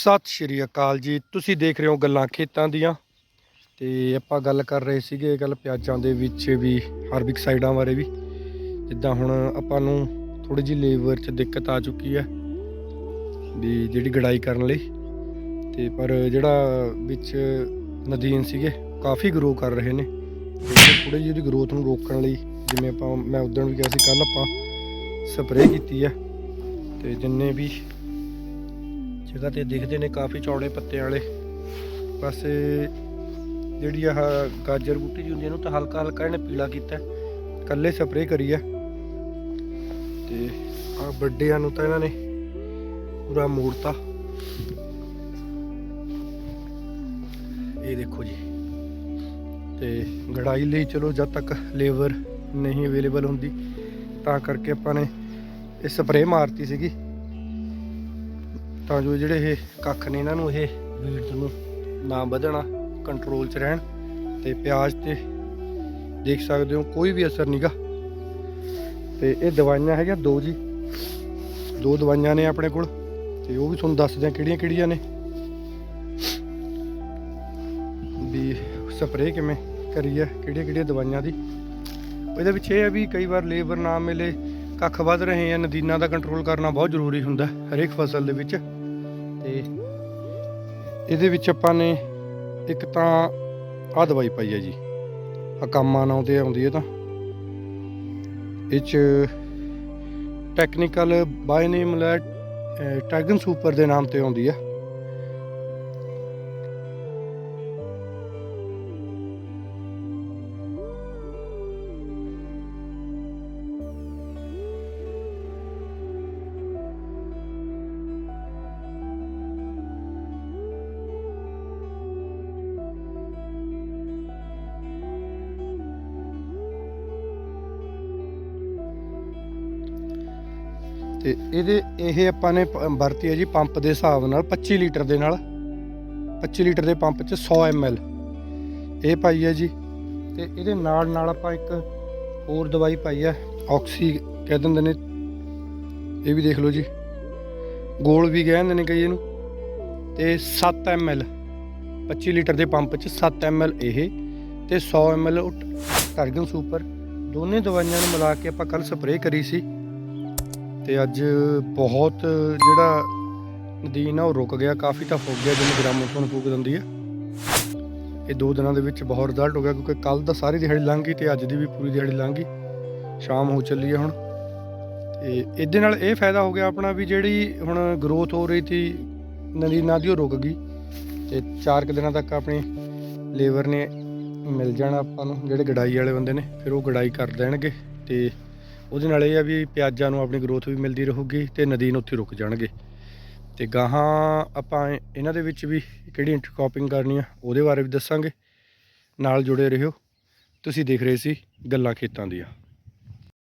ਸਤਿ ਸ਼੍ਰੀ ਅਕਾਲ ਜੀ। ਤੁਸੀਂ ਦੇਖ ਰਹੇ ਹੋ ਗੱਲਾਂ ਖੇਤਾਂ ਦੀਆਂ। ਤੇ ਆਪਾਂ ਗੱਲ ਕਰ ਰਹੇ ਸੀਗੇ ਗੱਲ ਪਿਆਜ਼ਾਂ ਦੇ ਵਿੱਚ ਵੀ, ਹਾਰਬਿਕ ਸਾਈਡਾਂ ਬਾਰੇ ਵੀ। ਜਿੱਦਾਂ ਹੁਣ ਆਪਾਂ ਨੂੰ ਥੋੜੀ ਜਿਹੀ ਲੇਬਰ 'ਚ ਦਿੱਕਤ ਆ ਚੁੱਕੀ ਹੈ ਵੀ ਜਿਹੜੀ ਗੜਾਈ ਕਰਨ ਲਈ। ਤੇ ਪਰ ਜਿਹੜਾ ਵਿੱਚ ਨਦੀਨ ਸੀਗੇ, ਕਾਫੀ ਗਰੋ ਕਰ ਰਹੇ ਨੇ। ਤੇ ਥੋੜੀ ਜਿਹੀ ਉਹਦੀ ਗਰੋਥ ਨੂੰ ਰੋਕਣ ਲਈ ਜਿਵੇਂ ਆਪਾਂ, ਮੈਂ ਉਦੋਂ ਵੀ ਕਿਹਾ ਸੀ ਕੱਲ ਆਪਾਂ ਸਪਰੇਅ ਕੀਤੀ ਹੈ। ਤੇ ਜਿੰਨੇ ਵੀ ਜਗ੍ਹਾ ਤੇ ਦਿਖਦੇ ਨੇ ਕਾਫੀ ਚੌੜੇ ਪੱਤੇ ਵਾਲੇ। ਬਸ ਜਿਹੜੀ ਆਹ ਗਾਜਰ ਬੂਟੀ ਜੀ ਹੁੰਦੀ ਇਹਨੂੰ ਤਾਂ ਹਲਕਾ ਹਲਕਾ ਇਹਨੇ ਪੀਲਾ ਕੀਤਾ ਹੈ। ਕੱਲੇ ਸਪਰੇਅ ਕਰੀ ਹੈ। ਤੇ ਆ ਵੱਡਿਆਂ ਨੂੰ ਤਾਂ ਇਹਨਾਂ ਨੇ ਪੂਰਾ ਮੋੜਤਾ। ਇਹ ਦੇਖੋ ਜੀ। ਤੇ ਗੜਾਈ ਲਈ ਚਲੋ ਜਦ ਤੱਕ ਲੇਬਰ ਨਹੀਂ ਅਵੇਲੇਬਲ ਹੁੰਦੀ, ਤਾਂ ਕਰਕੇ ਆਪਾਂ ਨੇ ਇਹ ਸਪਰੇਅ ਮਾਰਤੀ ਸੀਗੀ। ਤਾਂ ਜੋ ਜਿਹੜੇ ਇਹ ਕੱਖ ਨੇ ਇਹਨਾਂ ਨੂੰ ਇਹ ਵੀਡਸ ਨੂੰ ਨਾ ਵਧਣਾ ਕੰਟਰੋਲ 'ਚ ਰਹਿਣ ਤੇ ਪਿਆਜ਼ ਤੇ ਦੇਖ ਸਕਦੇ ਹੋ ਕੋਈ ਵੀ ਅਸਰ ਨਹੀਂਗਾ ਤੇ ਇਹ ਦਵਾਈਆਂ ਹੈਗੀਆਂ ਦੋ ਜੀ। ਦੋ ਦਵਾਈਆਂ ਨੇ ਆਪਣੇ ਕੋਲ ਤੇ ਉਹ ਵੀ ਤੁਹਾਨੂੰ ਦੱਸਦੇ ਆ ਕਿਹੜੀਆਂ ਕਿਹੜੀਆਂ ਨੇ। ਵੀ ਸਪਰੇਅ ਕਿਵੇਂ ਕਰੀ ਹੈ, ਕਿਹੜੀਆਂ ਕਿਹੜੀਆਂ ਦਵਾਈਆਂ ਦੀ। ਇਹਦੇ ਵਿੱਚ ਇਹ ਹੈ ਵੀ ਕਈ ਵਾਰ ਲੇਬਰ ਨਾ ਮਿਲੇ, ਕੱਖ ਵੱਧ ਰਹੇ ਆ, ਨਦੀਨਾਂ ਦਾ ਕੰਟਰੋਲ ਕਰਨਾ ਬਹੁਤ ਜ਼ਰੂਰੀ ਹੁੰਦਾ ਹਰੇਕ ਫਸਲ ਦੇ ਵਿੱਚ। ਤੇ ਇਹਦੇ ਵਿੱਚ ਆਪਾਂ ਨੇ ਇੱਕ ਤਾਂ ਆਹ ਦਵਾਈ ਪਾਈ ਹੈ ਜੀ। ਆ ਕੰਮਾਂ ਨਾਂ ਤੇ ਆਉਂਦੀ ਹੈ ਤਾਂ। ਇਹ ਚ ਟੈਕਨੀਕਲ ਬਾਈ ਨੇਮ ਲੈ ਟੈਗਨ ਸੁਪਰ ਦੇ ਨਾਮ ਤੇ ਆਉਂਦੀ ਆ ਤੇ ਇਹਦੇ ਇਹ ਆਪਾਂ ਨੇ ਵਰਤੀ ਹੈ ਜੀ ਪੰਪ ਦੇ ਹਿਸਾਬ ਨਾਲ 25 ਲੀਟਰ ਦੇ ਨਾਲ। 25 ਲੀਟਰ ਦੇ ਪੰਪ 'ਚ 100 ml ਇਹ ਪਾਈ ਹੈ ਜੀ। ਤੇ ਇਹਦੇ ਨਾਲ ਨਾਲ ਆਪਾਂ ਇੱਕ ਹੋਰ ਦਵਾਈ ਪਾਈ ਹੈ ਆਕਸੀ ਕਹਿ ਦਿੰਦੇ ਨੇ। ਇਹ ਵੀ ਦੇਖ ਲਓ ਜੀ। ਗੋਲ ਵੀ ਕਹਿੰਦੇ ਨੇ ਕਈ ਇਹਨੂੰ। ਤੇ 7 ml 25 ਲੀਟਰ ਦੇ ਪੰਪ 'ਚ 7 ml ਇਹ। ਤੇ 100 ml ਟਰਗਨ ਸੁਪਰ। ਦੋਨੇ ਦਵਾਈਆਂ ਨੂੰ ਮਿਲਾ ਕੇ ਆਪਾਂ ਕੱਲ ਸਪਰੇਅ ਕਰੀ ਸੀ। ਤੇ ਅੱਜ ਬਹੁਤ ਜਿਹੜਾ ਨਦੀਨ ਆ ਉਹ ਰੁਕ ਗਿਆ, ਕਾਫੀ ਟਫ ਹੋ ਗਿਆ, ਜਿਵੇਂ ਗ੍ਰਾਮੋਫੋਨ ਫੂਕ ਦਿੰਦੀ ਹੈ। ਇਹ ਦੋ ਦਿਨਾਂ ਦੇ ਵਿੱਚ ਬਹੁਤ ਰਿਜ਼ਲਟ ਹੋ ਗਿਆ, ਕਿਉਂਕਿ ਕੱਲ ਦਾ ਸਾਰੀ ਦਿਹਾੜੀ ਲੰਘ ਗਈ ਤੇ ਅੱਜ ਦੀ ਵੀ ਪੂਰੀ ਦਿਹਾੜੀ ਲੰਘ ਗਈ। ਸ਼ਾਮ ਹੋ ਚੱਲੀ ਹੈ ਹੁਣ। ਤੇ ਇਹਦੇ ਨਾਲ ਇਹ ਫਾਇਦਾ ਹੋ ਗਿਆ ਆਪਣਾ ਵੀ ਜਿਹੜੀ ਹੁਣ ਗਰੋਥ ਹੋ ਰਹੀ ਸੀ ਨਦੀਨਾਂ ਦੀ ਉਹ ਰੁਕ ਗਈ। ਤੇ 4 ਕੁ ਦਿਨਾਂ ਤੱਕ ਆਪਣੀ ਲੇਬਰ ਨੇ ਮਿਲ ਜਾਣਾ ਆਪਾਂ ਨੂੰ, ਜਿਹੜੇ ਗੜਾਈ ਵਾਲੇ ਬੰਦੇ ਨੇ, ਫਿਰ ਉਹ ਗੜਾਈ ਕਰ ਦੇਣਗੇ। ਤੇ ਉਹਦੇ ਨਾਲ ਇਹ ਆ ਵੀ ਪਿਆਜ਼ਾਂ ਨੂੰ ਆਪਣੀ ਗਰੋਥ ਵੀ ਮਿਲਦੀ ਰਹੂਗੀ ਤੇ ਨਦੀਨ ਉੱਥੇ ਰੁਕ ਜਾਣਗੇ। ਤੇ ਗਾਹਾਂ ਆਪਾਂ ਇਹਨਾਂ ਦੇ ਵਿੱਚ ਵੀ ਕਿਹੜੀ ਇੰਟਰਕ੍ਰੋਪਿੰਗ ਕਰਨੀ ਆ, ਉਹਦੇ ਬਾਰੇ ਵੀ ਦੱਸਾਂਗੇ। ਨਾਲ ਜੁੜੇ ਰਹੋ। ਤੁਸੀਂ ਦੇਖ ਰਹੇ ਸੀ ਗੱਲਾਂ ਖੇਤਾਂ ਦੀਆਂ।